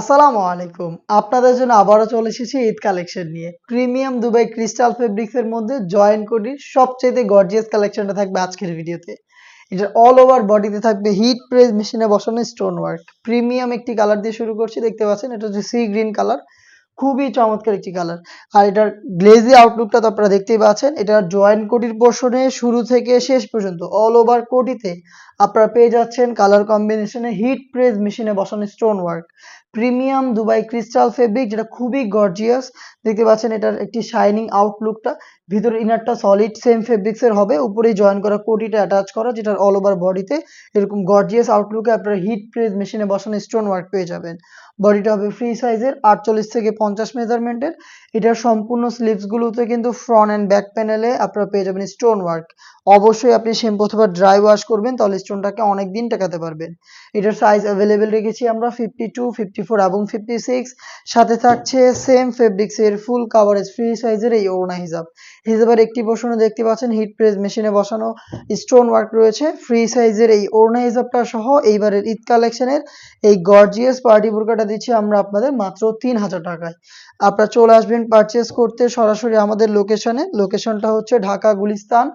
আসসালামু আলাইকুম। আপনাদের জন্য আবারও চলে এসেছি ঈদ কালেকশন নিয়ে। প্রিমিয়াম দুবাই ক্রিস্টাল ফেব্রিক্স এর মধ্যে জয়েন কোডির সবচেয়ে গর্জিয়াস কালেকশনটা থাকবে আজকের ভিডিওতে। এটা অল ওভার বডিতে থাকবে হিট প্রেস মেশিনে বসানো স্টোন ওয়ার্ক প্রিমিয়াম একটি কালার দিয়ে শুরু করছি, দেখতে পাচ্ছেন, এটা হচ্ছে সি গ্রিন কালার খুবই চমৎকার একটি কালার আর এটার গ্লেজি আউটলুকটা তো আপনারা দেখতেই পাচ্ছেন এটার জয়েন্ট কোটির পোর্শনে শুরু থেকে শেষ পর্যন্ত অল ওভার কোটিতে আপনারা পেয়ে যাচ্ছেন কালার কম্বিনেশনে হিট প্রেস মেশিনে বসানো stone work premium Dubai crystal fabric, যেটা খুবই গর্জিয়াস দেখতে পাচ্ছেন, এটার একটি শাইনিং আউটলুকটা ভিতরে ইনারটা সলিড সেম ফেব্রিক্স এর হবে। উপরেই জয়েন করা কোটিটা অ্যাটাচ করা, যেটার অল ওভার বডিতে এরকম গর্জিয়াস আউটলুকে আপনারা হিট প্রেস মেশিনে বসানো স্টোন ওয়ার্ক পেয়ে যাবেন। বডিটা হবে ফ্রি সাইজের আটচল্লিশ থেকে পঞ্চাশ মেজারমেন্টের এটার সম্পূর্ণ স্লিভস গুলোতে কিন্তু ফ্রন্ট অ্যান্ড ব্যাক প্যানেলে আপনারা পেয়ে যাবেন স্টোন ওয়ার্ক অবশ্যই আপনি শ্যাম্পু অথবা ড্রাই ওয়াশ করবেন, তাহলে স্টোনটাকে অনেক দিন টেকাতে পারবেন। এটার সাইজ অ্যাভেলেবেল রেখেছি আমরা ফিফটি টু ফিফটি ফোর এবং ফিফটি সিক্স সাথে থাকছে সেম ফেব্রিক্স এর ফুল কাভারেজ ফ্রি সাইজের এই ওড়না হিজাব। হিজাবের একটি পোর্শনে দেখতে পাচ্ছেন হিট প্রেস মেশিনে বসানো স্টোন ওয়ার্ক রয়েছে। ফ্রি সাইজের এই ওড়না হিজাবটা সহ এইবারের ঈদ কালেকশনের এই গর্জিয়াস পার্টি বুরকাটা দিচ্ছি আমরা আপনাদের মাত্র তিন হাজার টাকায়। আপনারা চলে আসবেন পারচেস করতে সরাসরি আমাদের লোকেশনে লোকেশনটা হচ্ছে ঢাকা গুলিস্তান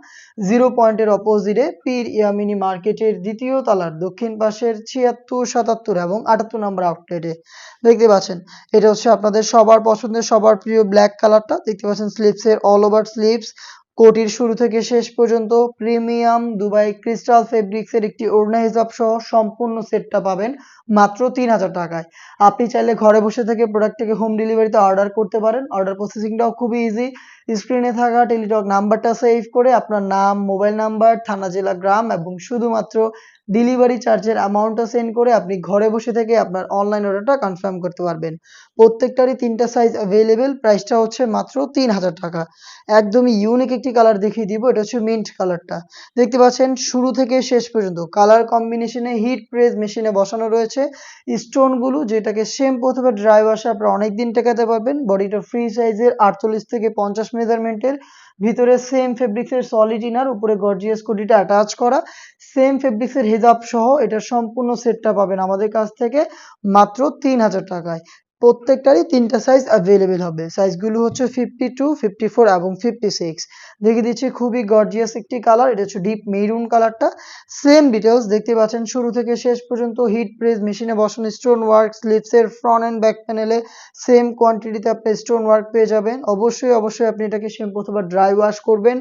জিরো পয়েন্টের অপোজিটে পীর ইয়ামিনী মার্কেটের দ্বিতীয় তলার দক্ষিণ পাশের ছিয়াত্তর, সাতাত্তর এবং আটাত্তর নম্বর আউটলেটে দেখতে পাচ্ছেন। এটা হচ্ছে আপনাদের সবার পছন্দের, সবার প্রিয় ব্ল্যাক কালারটা দেখতে পাচ্ছেন স্লিপসের অল ওভার স্লিভস কোটির শুরু থেকে শেষ পর্যন্ত প্রিমিয়াম দুবাই ক্রিস্টাল ফেব্রিক্সের একটি ওড়না হিসাব সহ সম্পূর্ণ সেটটা পাবেন মাত্র তিন হাজার টাকায়। আপনি চাইলে ঘরে বসে থেকে প্রোডাক্টটাকে হোম ডেলিভারিতে অর্ডার করতে পারেন। অর্ডার প্রসেসিংটাও খুবই ইজি স্ক্রিনে থাকা টেলিটক নাম্বারটা সেভ করে আপনার নাম মোবাইল নাম্বার থানা, জেলা, গ্রাম এবং শুধুমাত্র ডেলিভারি চার্জের অ্যামাউন্টটা সেন্ড করে আপনি ঘরে বসে থেকে আপনার অনলাইন অর্ডারটা কনফার্ম করতে পারবেন। প্রত্যেকটারই তিনটা সাইজ অ্যাভেলেবেল প্রাইসটা হচ্ছে মাত্র তিন হাজার টাকা। একদমই ইউনিক একটি কালার দেখিয়ে দিব, এটা হচ্ছে মিন্ট কালারটা দেখতে পাচ্ছেন, শুরু থেকে শেষ পর্যন্ত কালার কম্বিনেশনে হিট প্রেস মেশিনে বসানো রয়েছে। স্টোনগুলো যেটাকে শ্যাম্পু অথবা ড্রাই ওয়াশে আপনারা অনেকদিন টেকাতে পারবেন। বডিটা ফ্রি সাইজের আটচল্লিশ থেকে পঞ্চাশ মেজারমেন্টের ভিতরে সেম ফেব্রিক্সের সলিড ইনার উপরে গর্জিয়াস কোটিটা অ্যাটাচ করা। সেম ফেব্রিক্সের হেজাব সহ এটা সম্পূর্ণ সেটটা পাবেন আমাদের কাছ থেকে মাত্র তিন হাজার টাকায়। প্রত্যেকটারই তিনটা সাইজ অ্যাভেলেবেল হবে। সাইজগুলো হচ্ছে ফিফটি টু ফিফটি ফোর এবং ফিফটি সিক্স দেখিয়ে দিচ্ছি খুবই গর্জিয়াস একটি কালার এটা হচ্ছে ডিপ মেরুন কালারটা সেম ডিটেলস দেখতে পাচ্ছেন শুরু থেকে শেষ পর্যন্ত হিট প্রেস মেশিনে বসানো স্টোন ওয়ার্ক স্লিপসের ফ্রন্ট অ্যান্ড ব্যাক প্যানেলে সেম কোয়ান্টিটিতে আপনি স্টোন ওয়ার্ক পেয়ে যাবেন। অবশ্যই অবশ্যই আপনি এটাকে শ্যাম্পু অথবা ড্রাই ওয়াশ করবেন।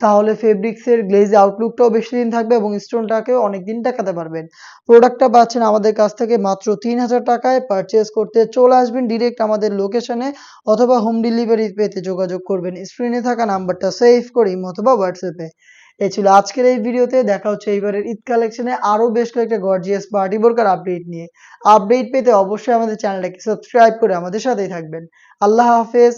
তাহলে ফেব্রিক্সের গ্লেজ আউটলুকটাও বেশি দিন থাকবে এবং স্টোনটাকেও অনেক দিন টাকাতে পারবেন। প্রোডাক্টটা পাচ্ছেন আমাদের কাছ থেকে মাত্র তিন হাজার টাকায়। পারচেস করতে চলে আসবেন ডিরেক্ট আমাদের লোকেশনে অথবা হোম ডেলিভারি পেতে যোগাযোগ করবেন। স্ক্রিনে থাকা নাম্বারটা সেভ করে অথবা হোয়াটসঅ্যাপে এই ছিল আজকের এই ভিডিওতে। দেখা হচ্ছে এইবারের ঈদ কালেকশনে আরও বেশ কয়েকটা গর্জিয়াস পার্টি বোরকার আপডেট নিয়ে। আপডেট পেতে অবশ্যই আমাদের চ্যানেলটাকে সাবস্ক্রাইব করে আমাদের সাথেই থাকবেন। আল্লাহ হাফেজ।